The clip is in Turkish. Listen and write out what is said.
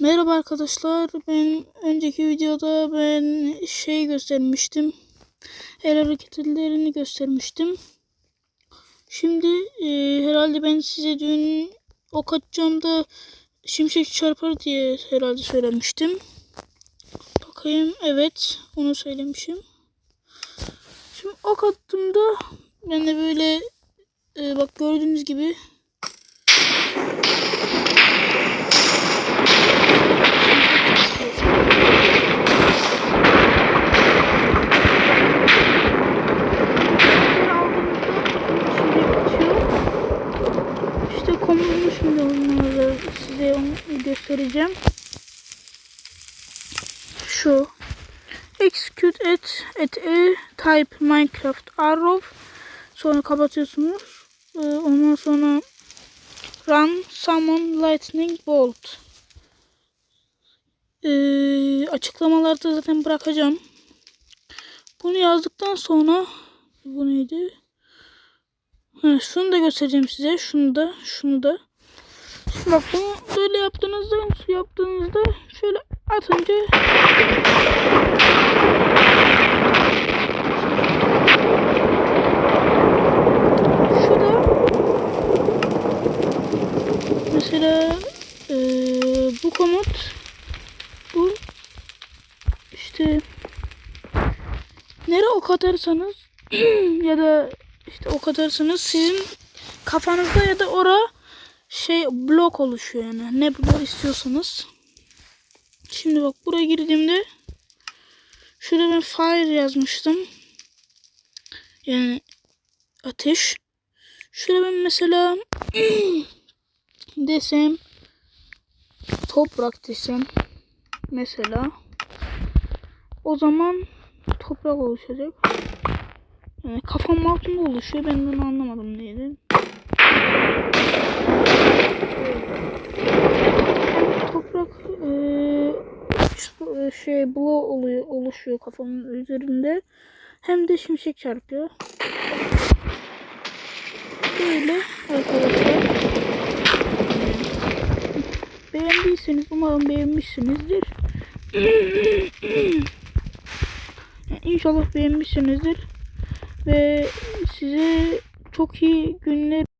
Merhaba arkadaşlar. Ben önceki videoda ben şey göstermiştim. El hareketlerini göstermiştim. Şimdi e, herhalde ben size dün ok atacağım da şimşek çarpar diye herhalde söylemiştim. Bakayım evet onu söylemişim. Şimdi ok attığımda ben de böyle e, bak gördüğünüz gibi İşte konumunu şimdi onları size onu göstereceğim. Şu. Execute at at a type Minecraft arrow. Sonra kapatıyorsunuz. Ee, ondan sonra run summon lightning bolt. Ee, açıklamalarda zaten bırakacağım. Bunu yazdıktan sonra bu neydi? Ha, şunu da göstereceğim size. Şunu da, şunu da. Bak bunu böyle yaptığınızda, yaptığınızda şöyle atınca şu da mesela eee, bu komut bu işte nereye ok atarsanız ya da işte ok atarsanız sizin kafanızda ya da ora şey blok oluşuyor yani ne blok istiyorsanız. Şimdi bak buraya girdiğimde şurada ben fire yazmıştım. Yani ateş. Şurada ben mesela desem toprak desem mesela o zaman toprak oluşacak. Yani kafam altında oluşuyor. Ben bunu anlamadım neydi. Hem toprak eee, şu- şey bloğu oluyor, oluşuyor kafamın üzerinde. Hem de şimşek çarpıyor. Böyle arkadaşlar. Beğendiyseniz umarım beğenmişsinizdir. İnşallah beğenmişsinizdir. Ve size çok iyi günler